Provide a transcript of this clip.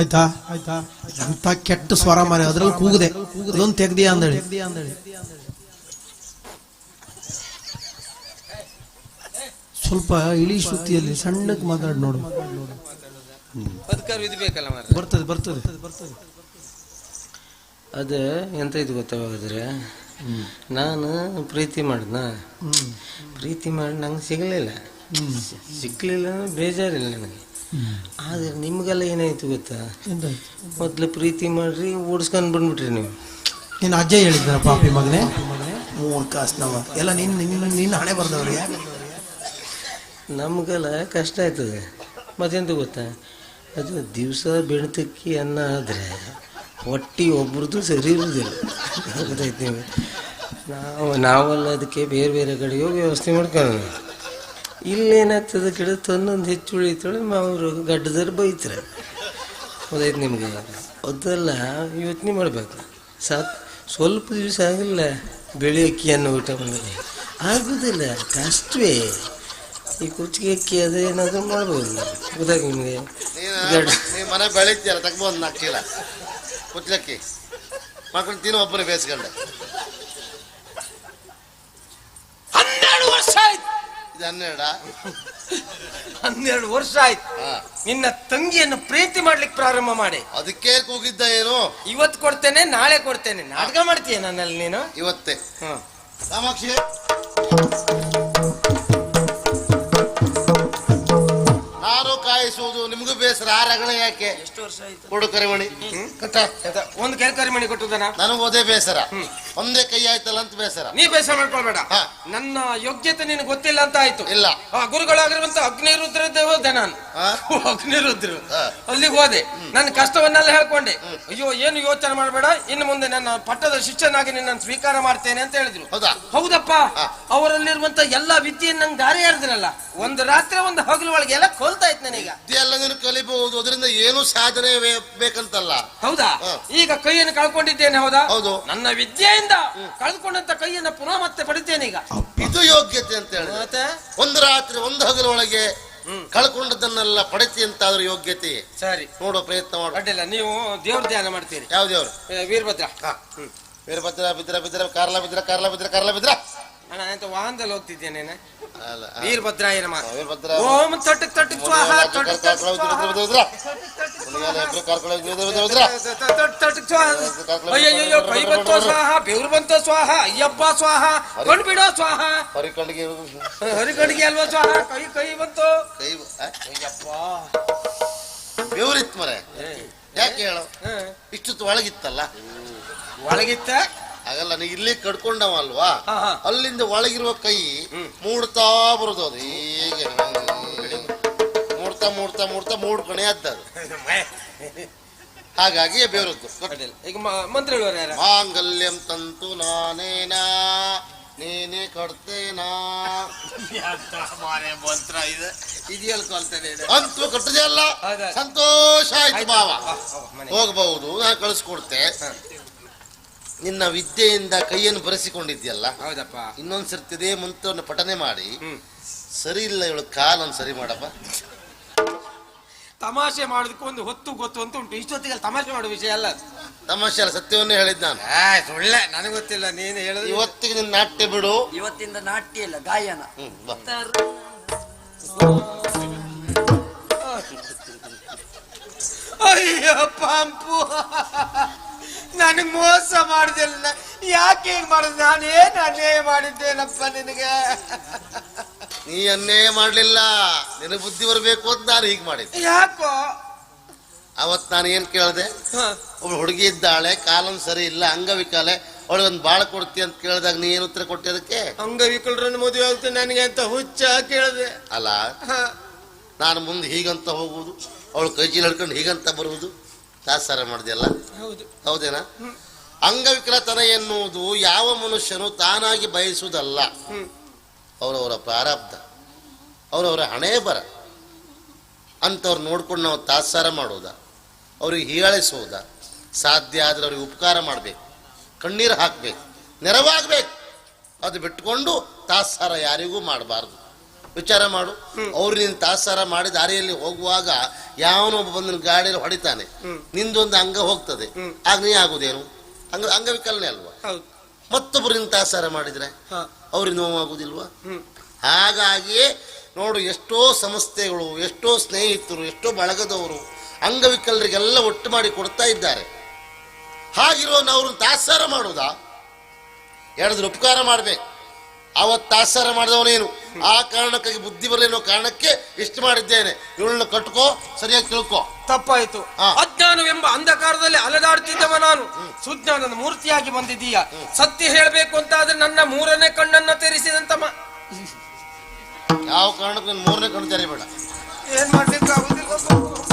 ಆಯ್ತಾ? ಎಂತ ಕೆಟ್ಟ ಸ್ವರ ಮಾರಿ ಅದ್ರಲ್ಲಿ ಕೂಗದೆ. ಅದೊಂದು ತೆಗ್ದಿ ಅಂದಳಿ ಸ್ವಲ್ಪ ಇಳಿ ಸುತ್ತಿಯಲ್ಲಿ ಸಣ್ಣಕ್ಕೆ ಮಾತಾಡಿ ನೋಡು. ಬೇಕಲ್ಲ ಬರ್ತದೆ ಬರ್ತದೆ. ಅದು ಎಂತ ಇದು ಗೊತ್ತಾಗಿದ್ರೆ ನಾನು ಪ್ರೀತಿ ಮಾಡಿದ್ನ ಪ್ರೀತಿ ಮಾಡಿ ನಂಗೆ ಸಿಗಲಿಲ್ಲ. ಸಿಗ್ಲಿಲ್ಲ ಬೇಜಾರಿಲ್ಲ ನನಗೆ. ಆದ್ರೆ ನಿಮ್ಗೆಲ್ಲ ಏನಾಯ್ತು ಗೊತ್ತಾ? ಮೊದ್ಲು ಪ್ರೀತಿ ಮಾಡ್ರಿ ಓಡಿಸ್ಕೊಂಡು ಬಂದ್ಬಿಟ್ರಿ ನೀವು. ನಿನ್ನ ಅಜ್ಜ ಹೇಳಿದ್ರ ಪಾಪಿ ಮಗನೇ? ಮೂರ್ ನಮ್ಮ. ಎಲ್ಲ ನಿನ್ನ ನಿನ್ನ ನಿನ್ನ ಹಣೆ ಬರ್ದವ್ರಿ ನಮ್ಗೆಲ್ಲ ಕಷ್ಟ ಆಯ್ತದೆ. ಮತ್ತೆಂತ ಗೊತ್ತಾ? ಅದು ದಿವಸ ಬೆಣ್ತಕ್ಕಿ ಅನ್ನ ಆದರೆ ಹೊಟ್ಟಿ ಒಬ್ರದ್ದು ಸರಿ ಇರುವುದಿಲ್ಲ ಗೊತ್ತಾಯ್ತು ನಾವು ನಾವೆಲ್ಲ ಅದಕ್ಕೆ ಬೇರೆ ಬೇರೆ ಕಡೆಗೆ ಹೋಗಿ ವ್ಯವಸ್ಥೆ ಮಾಡ್ಕೊಳ್ಳೋಣ. ಇಲ್ಲೇನಾಗ್ತದೆ ಗಿಡ ತನ್ನೊಂದು ಹೆಚ್ಚು ಉಳಿತಾಳೆ ಅವರು ಗಡ್ಡದಲ್ಲಿ ಬೈತಾರೆ. ಗೊತ್ತಾಯ್ತು ನಿಮ್ಗೆ? ಅದೆಲ್ಲ ಯೋಚನೆ ಮಾಡಬೇಕು. ಸಾತ್ ಸ್ವಲ್ಪ ದಿವಸ ಆಗಿಲ್ಲ ಬೆಳೆ ಅಕ್ಕಿಯನ್ನು ಊಟ ಬಂದಿದೆ. ಆಗುದಿಲ್ಲ, ಕಷ್ಟವೇ. ಈ ಕುಚ್ಚಿಗೆ ಅಕ್ಕಿ ಅದೇನಾದರೂ ಮಾಡ್ಬೋದಿಲ್ಲ ಗೊತ್ತಾಗ ನಿಮಗೆ? ಮನೆ ಬೆಳಿತೀಯಲ್ಲ ತಗ್ಬೋದು ನಾಲ್ಕು ಚೀಲ. ಕುಚ್ಲಕ್ಕಿ ಮಕ್ಕಳು ತಿನ್ನೋ ಒಬ್ಬನೇ ಬೇಯಿಸ್ಕೊಂಡೆ ಹನ್ನೆರಡು ವರ್ಷ ಆಯ್ತು ಇದು ಹನ್ನೆರಡ. ಹನ್ನೆರಡು ವರ್ಷ ಆಯ್ತು. ಹಾ. ನಿನ್ನ ತಂಗಿಯನ್ನು ಪ್ರೀತಿ ಮಾಡ್ಲಿಕ್ಕೆ ಪ್ರಾರಂಭ ಮಾಡಿ. ಅದಕ್ಕೆ ಕೂಗಿದ್ದ ಏನು? ಇವತ್ತು ಕೊಡ್ತೇನೆ ನಾಳೆ ಕೊಡ್ತೇನೆ. ನಾಟಕ ಮಾಡ್ತೀಯ ನನ್ನಲ್ಲಿ ನೀನು? ಇವತ್ತೇ. ಹ್ಮ್ ಕಾಮಾಕ್ಷಿ ನಾರು ಕಾಯಿಸುವುದು ನಿಮಗೂ ಬೇಸರ. ಆ ರಗಳ ಯಾಕೆ? ಎಷ್ಟು ವರ್ಷ ಆಯ್ತು? ಕೊಡು ಕರಿಮಣಿ. ಕಟ್ಟ ಒಂದು ಕೆರೆ ಕರಿಮಣಿ ಕೊಟ್ಟದನ ನನಗೆ ಓದೇ ಬೇಸರ. ಒಂದೇ ಕೈ ಆಯ್ತಲ್ಲ ಅಂತ ಬೇಸರ. ನೀ ಬೇಸರ ಮಾಡ್ಕೊಳ್ಬೇಡ. ನನ್ನ ಯೋಗ್ಯತೆ ನಿನಗೆ ಗೊತ್ತಿಲ್ಲ ಅಂತ ಆಯ್ತು. ಇಲ್ಲ. ಆ, ಗುರುಗಳಾಗಿರುವಂತ ಅಗ್ನಿ ಹೋದೆ ನಾನು? ಅಗ್ನಿರುದ್ರ. ಅಲ್ಲಿಗೆ ಹೋದೆ. ನನ್ನ ಕಷ್ಟವನ್ನೆಲ್ಲ ಹೇಳ್ಕೊಂಡೆ. ಅಯ್ಯೋ ಏನು ಯೋಚನೆ ಮಾಡಬೇಡ. ಇನ್ನು ಮುಂದೆ ನನ್ನ ಪಟ್ಟದ ಶಿಷ್ಯನಾಗಿ ನಿನ್ನ ಸ್ವೀಕಾರ ಮಾಡ್ತೇನೆ ಅಂತ ಹೇಳಿದ್ರು. ಹೌದಾ? ಹೌದಪ್ಪ. ಅವರಲ್ಲಿರುವಂತ ಎಲ್ಲಾ ವಿದ್ಯೆಯನ್ನು ನಂಗೆ ದಾರಿ ಎರೆದ್ರಲ್ಲ ಒಂದು ರಾತ್ರಿ ಒಂದು ಹಗಲು ಒಳಗೆ ಎಲ್ಲ ಕೊಲ್ತಾ ಇತ್ತು ನನಗೆ ಎಲ್ಲ ನೀನು ಕಲಿಬಹುದು. ಅದರಿಂದ ಏನು ಸಾಧನೆ ಬೇಕಂತಲ್ಲ. ಹೌದಾ? ಈಗ ಕೈಯನ್ನು ಕಳ್ಕೊಂಡಿದ್ದೇನೆ ಹೌದಾ? ಹೌದು. ನನ್ನ ವಿದ್ಯೆಯಿಂದ ಕಳ್ಕೊಂಡಂತ ಕೈಯನ್ನು ಪುನಃ ಮತ್ತೆ ಪಡಿತೇನೆ ಈಗ. ಇದು ಯೋಗ್ಯತೆ ಅಂತ ಹೇಳಿ ಮತ್ತೆ? ಒಂದು ರಾತ್ರಿ ಒಂದು ಹಗಲೊಳಗೆ ಕಳ್ಕೊಂಡದನ್ನೆಲ್ಲ ಪಡೆತಿ ಅಂತಾದ್ರೂ ಯೋಗ್ಯತೆ? ಸರಿ. ನೋಡೋ ಪ್ರಯತ್ನ ಮಾಡು ಅಡ್ಡಿಲ್ಲ ನೀವು ದೇವ್ರ ಧ್ಯಾನ ಮಾಡ್ತೀರಿ. ಯಾವ ದೇವ್ರು? ವೀರಭದ್ರ. ಹ್ಮ್ ವೀರಭದ್ರ ಬಿದ್ರ ಬಿದ್ರ ಕಾರ್ಲ ಬಿದ್ರ ಕಾರ್ಲ ಬಿದ್ರ ಕಾರ್ಲ ಬಿದ್ರ. ಅಣ್ಣ ಅಂತ ವಾಹನದಲ್ಲಿ ಹೋಗ್ತಿದ್ದೇನೆ ವೀರಭದ್ರಾಯ ನಮಃ ಓಂ ತೊಟ್ಟು ತೊಟ್ಟು ಸ್ವಾಹ ತೊಟ್ಟು ಸ್ವಾಹ. ಅಯ್ಯಯ್ಯೋ ಕೈ ಬಂತೋ ಸ್ವಾಹ ಬೆವ್ರು ಬಂತೋ ಸ್ವಾಹ ಅಯ್ಯಪ್ಪ ಸ್ವಾಹ ಕಣ್ ಬಿಡೋ ಸ್ವಾಹ. ಹರಿಕಂಡಿಗೆ ಹರಿಕಂಡಿಗೆ ಅಲ್ವಾ ಸ್ವಾಹ? ಕೈ ಕೈ ಬಂತು. ಕೈ ಅಯ್ಯಪ್ಪ. ಬೆವರಿತ್ ಮರೆ. ಯಾಕೆ ಹೇಳು. ಇಷ್ಟು ಒಳಗಿತ್ತಲ್ಲ? ಒಳಗಿತ್ತ? ಹಾಗಲ್ಲ ನೀ ಇಲ್ಲಿ ಕಡ್ಕೊಂಡವ ಅಲ್ವಾ. ಅಲ್ಲಿಂದ ಒಳಗಿರುವ ಕೈ ಮೂಡ್ತಾ ಬರುದು ಅದು ಹೀಗೆ ಮೂಡ್ತಾ ಮೂಡ್ತಾ ಮೂಡ್ತಾ ಮೂಡ್ಕಣೆ ಅದ್ದದು ಹಾಗಾಗಿ ಬೇರದ್ದು. ಈಗ ಮಂತ್ರ ಮಾಂಗಲ್ಯಂ ತಂತು ನಾನೇನಾ ನೀನೇ ಕಟ್ತೇನಾ ಮಂತ್ರ ಇದೆ? ಇದು ಹೇಳ್ಕೊಳ್ತೇನೆ ಇದು. ಅಂತೂ ಕಟ್ಟದೆ ಅಲ್ಲ. ಸಂತೋಷ ಆಯ್ತು. ಬಾವ ಹೋಗಬಹುದು ನಾನು ಕಳಿಸ್ಕೊಡ್ತೆ. ನಿನ್ನ ವಿದ್ಯೆಯಿಂದ ಕೈಯನ್ನು ಬರೆಸಿಕೊಂಡಿದ್ಯಲ್ಲ ಹೌದಪ್ಪ. ಇನ್ನೊಂದು ಸರ್ತಿ ಇದೇ ಮಂತ್ರವನ್ನು ಪಠನೆ ಮಾಡಿ. ಸರಿ ಇಲ್ಲ ಇವಳು ಕಾಲನ್ನು ಸರಿ ಮಾಡಪ್ಪ. ತಮಾಷೆ ಮಾಡೋದಕ್ಕೆ ಒಂದು ಹೊತ್ತು ಗೊತ್ತು ಅಂತ ಉಂಟು. ಇಷ್ಟೊತ್ತಿಗೆ ಅಲ್ಲಿ ತಮಾಷೆ ಮಾಡೋ ವಿಷಯ ಅಲ್ಲ ಅದು. ತಮಾಷೆ ಅಲ್ಲ ಸತ್ಯವನ್ನೇ ಹೇಳಿದ್ ನಾನು. ಏ, ಸುಳ್ಳೆ. ನನಗೆ ಗೊತ್ತಿಲ್ಲ ನೀನು ಹೇಳಿದ್ರೆ ಇವತ್ತಿಗೆ ನಿನ್ನ ನಾಟ್ಯ ಬಿಡು. ಇವತ್ತಿಂದ ನಾಟ್ಯ ಇಲ್ಲ ಗಾಯನ. ಹ್ಮ್, ಬಾ. ಅಯ್ಯೋ ಪಾಂಪು ನನಗೆ ಮೋಸ ಮಾಡಿದಿಲ್ಲ ಯಾಕೆ ಹಿಂಗ್ ಮಾಡಿದ್? ನಾನೇನು ಅನ್ಯಾಯ ಮಾಡಿದ್ದೇನಪ್ಪ ನಿನಗೆ? ನೀ ಅನ್ಯಾಯ ಮಾಡ್ಲಿಲ್ಲ ನಿನ್ನ ಬುದ್ಧಿ ಬರಬೇಕು ಅಂತ ನಾನು ಹೀಗೆ ಮಾಡಿದ್ದೆ. ಯಾಕೋ? ಅವತ್ ನಾನು ಏನ್ ಕೇಳಿದೆ? ಹ, ಒಬ್ಬಳು ಹುಡುಗಿ ಇದ್ದಾಳೆ ಕಾಲನ್ ಸರಿ ಇಲ್ಲ ಅಂಗವಿಕಲೆ. ಅವಳಿಗೊಂದು ಬಾಳ ಕೊಡ್ತಿ ಅಂತ ಕೇಳಿದಾಗ ನೀ ಏನು ಉತ್ತರ ಕೊಟ್ಟೆ ಅದಕ್ಕೆ? ಅಂಗವಿಕಲರನ್ನ ಮದುವೆ ಆಗ್ತದೆ ನನಗೆ ಅಂತ ಹುಚ್ಚ ಕೇಳಿದೆ. ಅಲ್ಲ ಹ, ನಾನು ಮುಂದೆ ಹೀಗಂತ ಹೋಗುವುದು ಅವಳು ಕೈ ಚೀಲ ಹಿಡ್ಕೊಂಡು ಹೀಗಂತ ಬರುವುದು. ತಾತ್ಸಾರ ಮಾಡಿದೆಯಲ್ಲ? ಹೌದು. ಹೌದೇನಾ? ಅಂಗವಿಕಲತನ ಎನ್ನುವುದು ಯಾವ ಮನುಷ್ಯನು ತಾನಾಗಿ ಬಯಸುವುದಲ್ಲ. ಅವರವರ ಪ್ರಾರಬ್ಧ ಅವರವರ ಹಣೆ ಬರ. ಅಂಥವ್ರು ನೋಡ್ಕೊಂಡು ನಾವು ತಾತ್ಸಾರ ಮಾಡೋದಾ ಅವ್ರಿಗೆ ಹೀಯಾಳಿಸುವುದ ಸಾಧ್ಯ ಆದರೆ ಅವ್ರಿಗೆ ಉಪಕಾರ ಮಾಡಬೇಕು ಕಣ್ಣೀರು ಹಾಕಬೇಕು ನೆರವಾಗಬೇಕು. ಅದು ಬಿಟ್ಕೊಂಡು ತಾತ್ಸಾರ ಯಾರಿಗೂ ಮಾಡಬಾರ್ದು. ವಿಚಾರ ಮಾಡು. ಅವ್ರು ನಿನ್ ತಾಸಾರ ಮಾಡಿ ದಾರಿಯಲ್ಲಿ ಹೋಗುವಾಗ ಯಾವನೊಬ್ಬ ಬಂದು ಗಾಡಿಯಲ್ಲಿ ಹೊಡಿತಾನೆ. ನಿಂದೊಂದು ಅಂಗ ಹೋಗ್ತದೆ. ಆಗ ನೀ ಆಗುದೇನು? ಅಂಗ ಅಂಗವಿಕಲನೆ ಅಲ್ವಾ? ಮತ್ತೊಬ್ಬರು ನಿನ್ನ ತಾಸಾರ ಮಾಡಿದ್ರೆ ಅವ್ರಿಗೆ ನೋವಾಗುದಿಲ್ವಾ ಹ್ಮ್. ಹಾಗಾಗಿಯೇ ನೋಡು ಎಷ್ಟೋ ಸಂಸ್ಥೆಗಳು ಎಷ್ಟೋ ಸ್ನೇಹಿತರು ಎಷ್ಟೋ ಬಳಗದವರು ಅಂಗವಿಕಲರಿಗೆಲ್ಲ ಒಟ್ಟು ಮಾಡಿ ಕೊಡ್ತಾ ಇದ್ದಾರೆ. ಹಾಗಿರೋ ಅವ್ರನ್ನ ತಾತ್ಸಾರ ಮಾಡುವುದಾ ಹೇಳಿದ್ರೆ ಉಪಕಾರ ಮಾಡ್ಬೇಕು. ಅವತ್ತು ತಾತ್ಸಾರ ಮಾಡಿದವನೇನು ಆ ಕಾರಣಕ್ಕಾಗಿ ಬುದ್ಧಿ ಬರಲೇನೋ ಕಾರಣಕ್ಕೆ ಇಷ್ಟು ಮಾಡಿದ್ದೇನೆ. ಇವಳನ್ನ ಕಟ್ಕೋ ಸರಿಯಾಗಿ ತಿಳ್ಕೋ. ತಪ್ಪಾಯ್ತು. ಅಜ್ಞಾನವೆಂಬ ಅಂಧಕಾರದಲ್ಲಿ ಅಲೆದಾಡ್ತಿದ್ದವ ನಾನು. ಸುಜ್ಞಾನದ ಮೂರ್ತಿಯಾಗಿ ಬಂದಿದೀಯ ಸತ್ಯ ಹೇಳಬೇಕು ಅಂತಾದ್ರೆ ನನ್ನ ಮೂರನೇ ಕಣ್ಣನ್ನ ತೆರೆಸಿದಂತ ಯಾವ ಕಾರಣಕ್ಕೂ ಮೂರನೇ ಕಣ್ಣು ತೆರಿಬೇಡ ಏನ್ ಮಾಡ್ಲಿಕ್ಕೆ